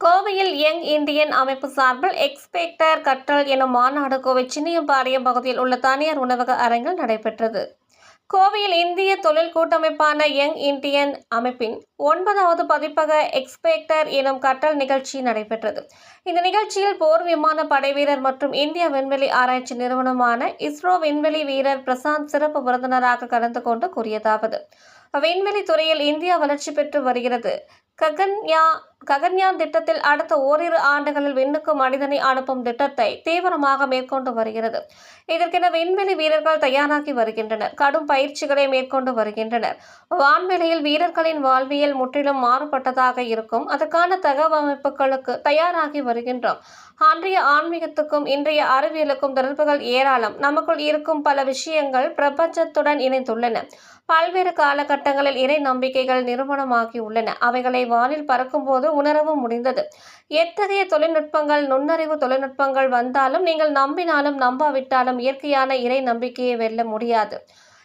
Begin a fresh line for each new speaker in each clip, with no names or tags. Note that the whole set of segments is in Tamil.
கோவையில் யங் இந்தியன் அமைப்பு சார்பில் எக்ஸ்பெக்டர் கற்றல் எனும் மாநாடு கோவை சின்னியம்பாளையம் பகுதியில் உள்ள தனியார் உணவக அரங்கில் நடைபெற்றது. கோவையில் இந்திய தொழில் கூட்டமைப்பான யங் இந்தியன் அமைப்பின் ஒன்பதாவது பதிப்பக எக்ஸ்பெக்டர் எனும் கற்றல் நிகழ்ச்சி நடைபெற்றது. இந்த நிகழ்ச்சியில் போர் விமான படை வீரர் மற்றும் இந்திய விண்வெளி ஆராய்ச்சி நிறுவனமான இஸ்ரோ விண்வெளி வீரர் பிரசாந்த் சிறப்பு விருந்தினராக கலந்து கொண்டு கூறியதாவது. விண்வெளி துறையில் இந்தியா வளர்ச்சி பெற்று வருகிறது. ககன்யா ககன்யான் திட்டத்தில் அடுத்த ஓரிரு ஆண்டுகளில் விண்ணுக்கு மனிதனை அனுப்பும் திட்டத்தை தீவிரமாக மேற்கொண்டு வருகிறது. இதற்கென விண்வெளி வீரர்கள் தயாராகி வருகின்றனர். கடும் பயிற்சிகளை மேற்கொண்டு வருகின்றனர். வான்வெளியில் வீரர்களின் வாழ்வியல் முற்றிலும் மாறுபட்டதாக இருக்கும். அதற்கான தகவமைப்புகளுக்கு தயாராகி வருகின்றோம். அன்றைய ஆன்மீகத்துக்கும் இன்றைய அறிவியலுக்கும் தொடர்புகள் ஏராளம். நமக்குள் இருக்கும் பல விஷயங்கள் பிரபஞ்சத்துடன் இணைந்துள்ளன. பல்வேறு காலகட்ட கட்டங்களில் இறை நம்பிக்கைகள் நிறுவனமாகி உள்ளன. அவைகளை வானில் பறக்கும்போது உணரவும் முடிந்தது. எத்தகைய தொழில்நுட்பங்கள் நுண்ணறிவு தொழில்நுட்பங்கள் வந்தாலும் நீங்கள் நம்பினாலும் நம்பாவிட்டாலும் இயற்கையான இறை நம்பிக்கையை வெல்ல முடியாது.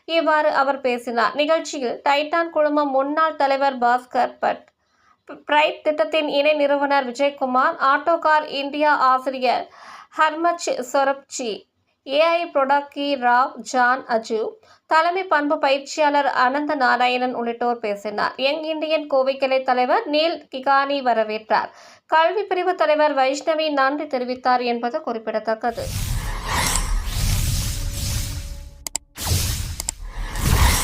இவ்வாறு அவர் பேசினார். நிகழ்ச்சியில் டைட்டான் குழுமம் முன்னாள் தலைவர் பாஸ்கர் பட் பிரைட் திட்டத்தின் இணை நிறுவனர் விஜயகுமார் ஆட்டோகார் இந்தியா ஆசிரியர் ஹர்மச் சொரப்சி ஏஐ ப்ரொடக்டி ராவ் ஜான் அஜு. தலைமை பண்பு பயிற்சியாளர் அனந்த நாராயணன் உள்ளிட்டோர் பேசினார். யங் இந்தியன் கோவை கிளை தலைவர் நீல் கிகானி வரவேற்றார். கல்வி பிரிவு தலைவர் வைஷ்ணவி நன்றி தெரிவித்தார் என்பது குறிப்பிடத்தக்கது.